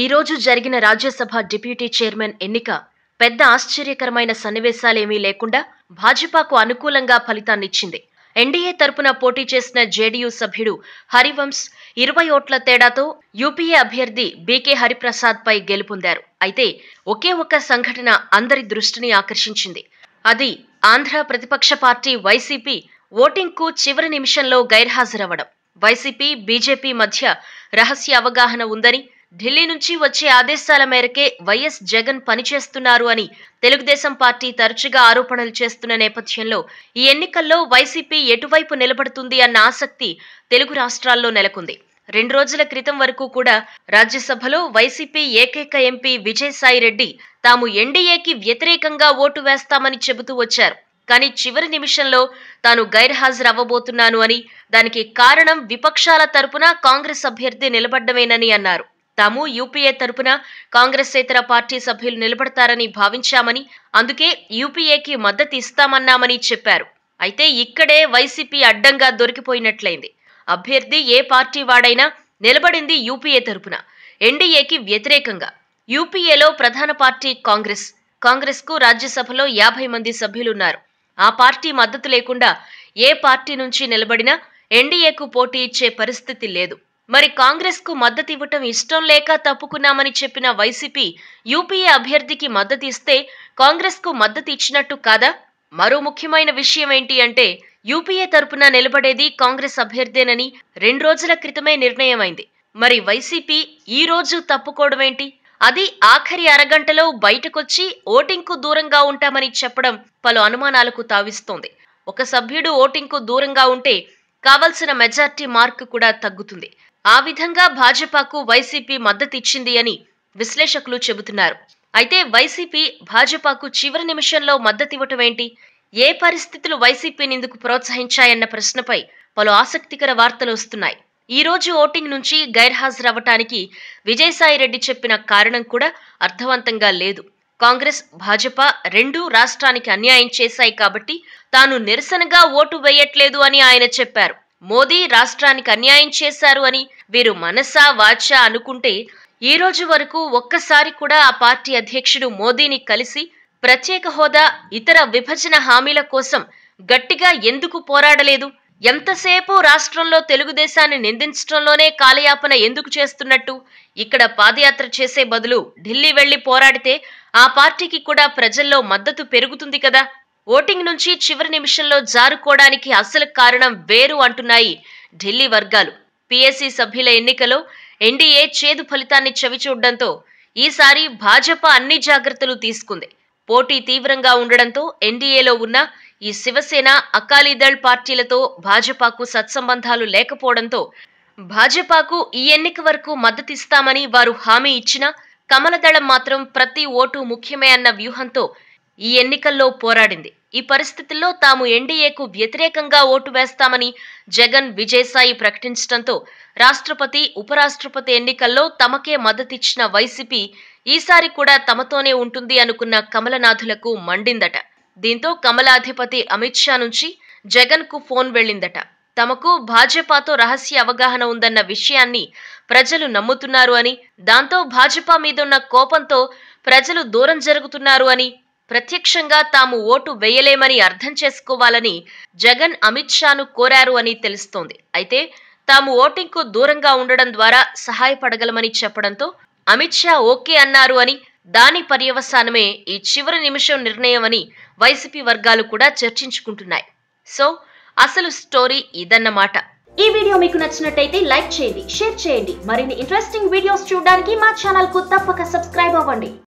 ఈ రోజు జరిగిన రాజ్యసభ డిప్యూటీ చైర్మన్ ఎన్నిక పెద్ద ఆశ్చర్యకరమైన సన్నివేశాలేమీ లేకుండా భాజపాకు అనుకూలంగా ఫలితాన్నిచ్చింది. ఎన్డీఏ తరపున పోటీ చేసిన జేడీయూ సభ్యుడు హరివంశ్ ఇరవై ఓట్ల తేడాతో యూపీఏ అభ్యర్థి బీకే హరిప్రసాద్ పై గెలుపొందారు. అయితే ఒకే ఒక్క సంఘటన అందరి దృష్టిని ఆకర్షించింది. అది ఆంధ్ర ప్రతిపక్ష పార్టీ వైసీపీ ఓటింగ్కు చివరి నిమిషంలో గైర్హాజరవడం వైసీపీ బీజేపీ మధ్య రహస్య అవగాహన ఉందని ఢిల్లీ నుంచి వచ్చే ఆదేశాల మేరకే వైఎస్ జగన్ పనిచేస్తున్నారు అని తెలుగుదేశం పార్టీ తరచుగా ఆరోపణలు చేస్తున్న నేపథ్యంలో ఈ ఎన్నికల్లో వైసీపీ ఎటువైపు నిలబడుతుంది అన్న ఆసక్తి తెలుగు రాష్ట్రాల్లో నెలకొంది. రెండు రోజుల క్రితం వరకు కూడా రాజ్యసభలో వైసీపీ ఏకైక ఎంపీ విజయసాయి రెడ్డి తాము ఎన్డీఏకి వ్యతిరేకంగా ఓటు వేస్తామని చెబుతూ వచ్చారు. కానీ చివరి నిమిషంలో తాను గైర్హాజరు అవ్వబోతున్నాను అని దానికి కారణం విపక్షాల తరపున కాంగ్రెస్ అభ్యర్థి నిలబడ్డమేనని అన్నారు. తాము యూపీఏ తరపున కాంగ్రెసేతర పార్టీ సభ్యులు నిలబడతారని భావించామని అందుకే యూపీఏకి మద్దతు ఇస్తామన్నామని చెప్పారు. అయితే ఇక్కడే వైసీపీ అడ్డంగా దొరికిపోయినట్లయింది. అభ్యర్థి ఏ పార్టీ వాడైనా నిలబడింది యూపీఏ తరపున. ఎన్డీఏకి వ్యతిరేకంగా. యూపీఏలో ప్రధాన పార్టీ కాంగ్రెస్. కాంగ్రెస్కు రాజ్యసభలో యాభై మంది సభ్యులున్నారు. ఆ పార్టీ మద్దతు లేకుండా ఏ పార్టీ నుంచి నిలబడినా ఎన్డీఏకు పోటీ ఇచ్చే పరిస్థితి లేదు. మరి కాంగ్రెస్కు మద్దతు ఇవ్వటం ఇష్టం లేక తప్పుకున్నామని చెప్పిన వైసీపీ యూపీఏ అభ్యర్థికి మద్దతు ఇస్తే కాంగ్రెస్కు మద్దతు ఇచ్చినట్టు కాదా? మరో ముఖ్యమైన విషయం ఏంటి అంటే యూపీఏ తరపున నిలబడేది కాంగ్రెస్ అభ్యర్థేనని రెండు రోజుల క్రితమే నిర్ణయమైంది. మరి వైసీపీ ఈ రోజు తప్పుకోవడమేంటి అది ఆఖరి అరగంటలో బయటకొచ్చి ఓటింగ్కు దూరంగా ఉంటామని చెప్పడం పలు అనుమానాలకు తావిస్తోంది. ఒక సభ్యుడు ఓటింగ్కు దూరంగా ఉంటే కావలసిన మెజార్టీ మార్క్ కూడా తగ్గుతుంది. ఆ విధంగా భాజపాకు వైసీపీ మద్దతిచ్చింది అని విశ్లేషకులు చెబుతున్నారు. అయితే వైసీపీ భాజపాకు చివరి నిమిషంలో మద్దతివ్వటం ఏంటి? ఏ పరిస్థితులు వైసీపీని ఇందుకు ప్రోత్సహించాయన్న ప్రశ్నపై పలు ఆసక్తికర వార్తలు వస్తున్నాయి. ఈ రోజు ఓటింగ్ నుంచి గైర్హాజరవ్వటానికి విజయసాయిరెడ్డి చెప్పిన కారణం కూడా అర్థవంతంగా లేదు. కాంగ్రెస్ భాజపా రెండూ రాష్ట్రానికి అన్యాయం చేశాయి కాబట్టి తాను నిరసనగా ఓటు వేయట్లేదు అని ఆయన చెప్పారు. మోదీ రాష్ట్రానికి అన్యాయం చేశారు అని వీరు మనసా వాచా అనుకుంటే ఈ రోజు వరకు ఒక్కసారి కూడా ఆ పార్టీ అధ్యక్షుడు మోదీని కలిసి ప్రత్యేక హోదా ఇతర విభజన హామీల కోసం గట్టిగా ఎందుకు పోరాడలేదు? ఎంతసేపు రాష్ట్రంలో తెలుగుదేశాన్ని నిందించడంలోనే కాలయాపన ఎందుకు చేస్తున్నట్టు ఇక్కడ పాదయాత్ర చేసే బదులు ఢిల్లీ వెళ్ళి పోరాడితే ఆ పార్టీకి కూడా ప్రజల్లో మద్దతు పెరుగుతుంది కదా. ఓటింగ్ నుంచి చివరి నిమిషంలో జారుకోవడానికి అసలు కారణం వేరు అంటున్నాయి ఢిల్లీ వర్గాలు. పిఎస్సి సభ్యుల ఎన్నికలో ఎన్డీఏ చేదు ఫలితాన్ని చవిచూడడంతో ఈసారి భాజపా అన్ని జాగ్రత్తలు తీసుకుంది. పోటీ తీవ్రంగా ఉండడంతో ఎన్డీఏలో ఉన్న ఈ శివసేన అకాలీదళ్ పార్టీలతో భాజపాకు సత్సంబంధాలు లేకపోవడంతో భాజపాకు ఈ ఎన్నిక వరకు మద్దతిస్తామని వారు హామీ ఇచ్చినా కమలదళం మాత్రం ప్రతి ఓటు ముఖ్యమే అన్న వ్యూహంతో ఈ ఎన్నికల్లో పోరాడింది. ఈ పరిస్థితుల్లో తాము ఎన్డీఏకు వ్యతిరేకంగా ఓటు వేస్తామని జగన్ విజయసాయి ప్రకటించడంతో రాష్ట్రపతి ఉపరాష్ట్రపతి ఎన్నికల్లో తమకే మద్దతిచ్చిన వైసీపీ ఈసారి కూడా తమతోనే ఉంటుంది అనుకున్న కమలనాథులకు మండిందట. దీంతో కమలాధిపతి అమిత్ షా నుంచి జగన్కు ఫోన్ వెళ్ళిందట. తమకు భాజపాతో రహస్య అవగాహన ఉందన్న విషయాన్ని ప్రజలు నమ్ముతున్నారు అని దాంతో భాజపా మీదున్న కోపంతో ప్రజలు దూరం జరుగుతున్నారు అని ప్రత్యక్షంగా తాము ఓటు వేయలేమని అర్థం చేసుకోవాలని జగన్ అమిత్ షాను కోరారు అని తెలుస్తోంది. అయితే తాము ఓటింగ్కు దూరంగా ఉండడం ద్వారా సహాయపడగలమని చెప్పడంతో అమిత్ షా ఓకే అన్నారు అని దాని పర్యవసానమే ఈ చివరి నిమిషం నిర్ణయం అని వైసీపీ వర్గాలు కూడా చర్చించుకుంటున్నాయి. సో అసలు స్టోరీ ఇదన్నమాట. ఈ వీడియో మీకు నచ్చినట్టయితే లైక్ చేయండి షేర్ చేయండి. మరిన్ని ఇంట్రెస్టింగ్ వీడియోస్ చూడడానికి మా ఛానల్కు తప్పక సబ్స్క్రైబ్ అవ్వండి.